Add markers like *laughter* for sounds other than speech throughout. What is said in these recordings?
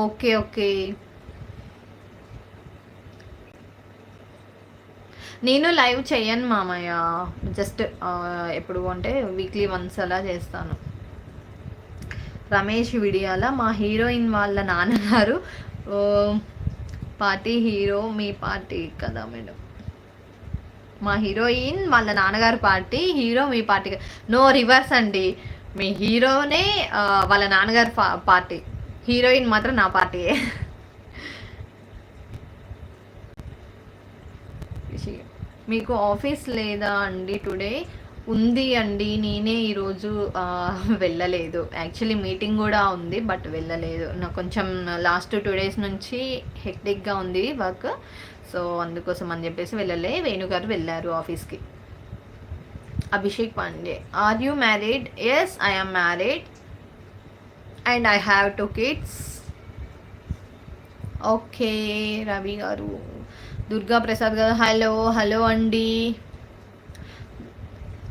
Okay okay. నేను live చేయను మామయ్య. జస్ట్ ఎప్పుడు అంటే వీక్లీ వన్స్ అలా చేస్తాను. రమేష్ విడియాల మా హీరోయిన్ వాళ్ళ నాన్నగారు. పార్టీ హీరో మీ పార్టీ కదా మేడం. మా హీరోయిన్ వాళ్ళ నాన్నగారు పార్టీ హీరో మీ పార్టీ నో రివర్స్ అండి. మీ హీరోనే వాళ్ళ నాన్నగారు పార్టీ. హీరోయిన్ మాత్రం నా పార్టీయే. మీకు ఆఫీస్ లేదా అండి టుడే? ఉంది అండి నేనే ఈరోజు వెళ్ళలేదు. యాక్చువల్లీ మీటింగ్ కూడా ఉంది బట్ వెళ్ళలేదు. నాకు కొంచెం లాస్ట్ టూ డేస్ నుంచి హెక్టిక్గా ఉంది వర్క్. సో అందుకోసం అని చెప్పేసి వెళ్ళలే. వేణుగారు వెళ్ళారు ఆఫీస్కి. Abhishek Pandey are you married? Yes I married. And I have two kids okay Ravi garu Durga Prasad గారు హలో హలో అండి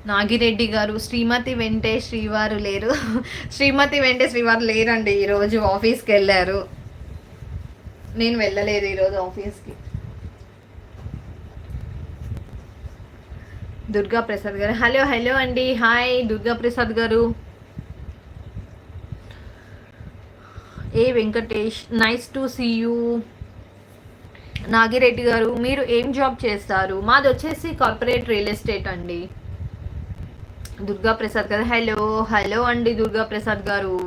నాగిరెడ్డి గారు శ్రీమతి వెంటే శ్రీవారు లేరు శ్రీమతి వెంటే శ్రీవారు లేరండి ఈరోజు ఆఫీస్కి వెళ్ళారు. నేను వెళ్ళలేదు ఈరోజు ఆఫీస్కి దుర్గా ప్రసాద్ గారు హలో హలో అండి hi Durga Prasad garu A Venkatesh nice to see you. Nagireddy garu మీరు ఏం జాబ్ చేస్తారు? మాది వచ్చేసి కార్పొరేట్ రియల్ ఎస్టేట్ అండి. దుర్గా ప్రసాద్ గారు హలో హలో అండి దుర్గా ప్రసాద్ గారు.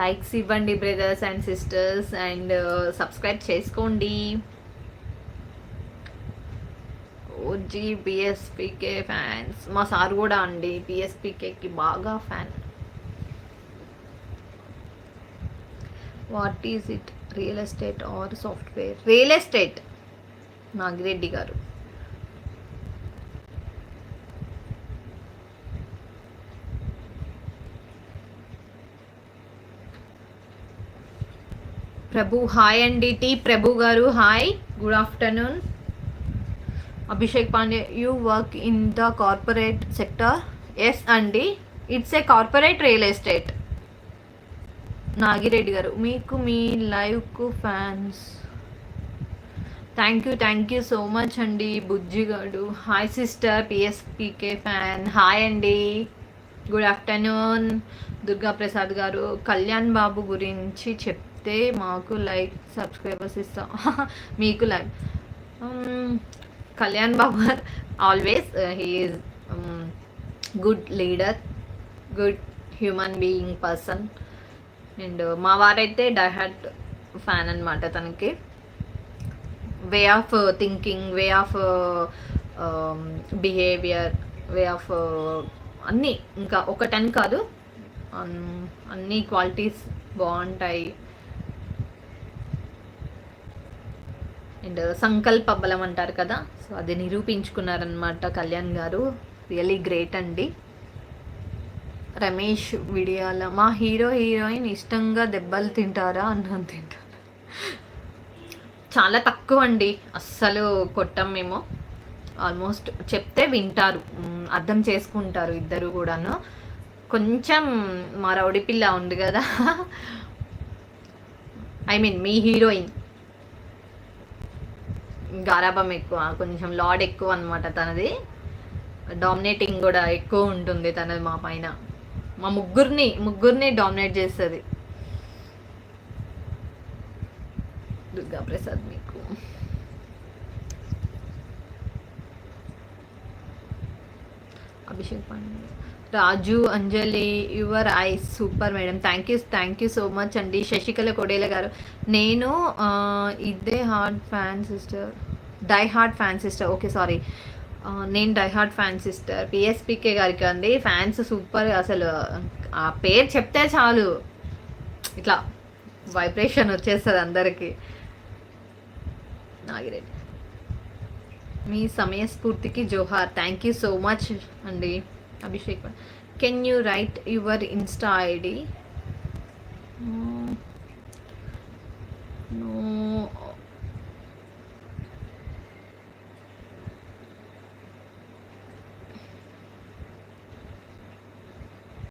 లైక్స్ ఇవ్వండి brothers and sisters and uh, subscribe చేసుకోండి. OG BSPK fans. మా సార్ కూడా అండి బిఎస్పీకేకి బాగా fan. What is it? Real estate or software? Real estate? Nagireddy garu. Prabhu hi అండి T Prabhu garu. Hi good afternoon. Abhishek Pandey you work in the corporate sector yes అండి it's a corporate real estate Nagireddy garu మీకు మీ లైవ్కు fans thank you thank you so much అండి Bujjigadu hi sister PSPK fan hi అండి good afternoon Durga Prasad గారు. కళ్యాణ్ బాబు గురించి చెప్తే మాకు like subscribers ఇస్తాం. *laughs* మీకు like um, Kalyan Babu always he's good leader good human being person and మా వారైతే డైహార్ట్ ఫ్యాన్ అనమాట తనకి. Way of thinking way of behaviour way of అన్నీ ఇంకా ఒకటని కాదు అన్ని క్వాలిటీస్ బాగుంటాయి. అండ్ సంకల్ప బలం అంటారు కదా సో అది నిరూపించుకున్నారనమాట కళ్యాణ్ గారు. రియలీ గ్రేట్ అండి. రమేష్ విడియాల మా హీరో హీరోయిన్ ఇష్టంగా దెబ్బలు తింటారా అన్నం తింటారు? చాలా తక్కువ అండి అస్సలు కొట్టం మేము. ఆల్మోస్ట్ చెప్తే వింటారు అర్థం చేసుకుంటారు ఇద్దరు కూడాను. కొంచెం మా రౌడీ పిల్ల ఉంది కదా. ఐ మీన్ మీ హీరోయిన్. గారాబం ఎక్కువ కొంచెం లాడ్ ఎక్కువ అనమాట తనది. డామినేటింగ్ కూడా ఎక్కువ ఉంటుంది తనది మా పైన. మా ముగ్గురిని ముగ్గురిని డామినేట్ చేస్తుంది. దుర్గాప్రసాద్ మీకు. Abhishek Pandey. Raju Anjali your eyes super madam. Thank you thank you so much అండి. శశికళ కొడేల గారు. నేను ఇదే hard fan sister. Die hard fan sister. Okay sorry. నేను die hard fan sister. PSPK గారికి అండి. ఫ్యాన్స్ సూపర్ అసలు. ఆ పేరు చెప్తే చాలు. ఇట్లా వైబ్రేషన్ వచ్చేస్తుంది అందరికీ. నాగిరెడ్డి. మీ సమయస్ఫూర్తికి జోహార్. థ్యాంక్ యూ సో మచ్ అండి. Abhishek can you write your Insta ID no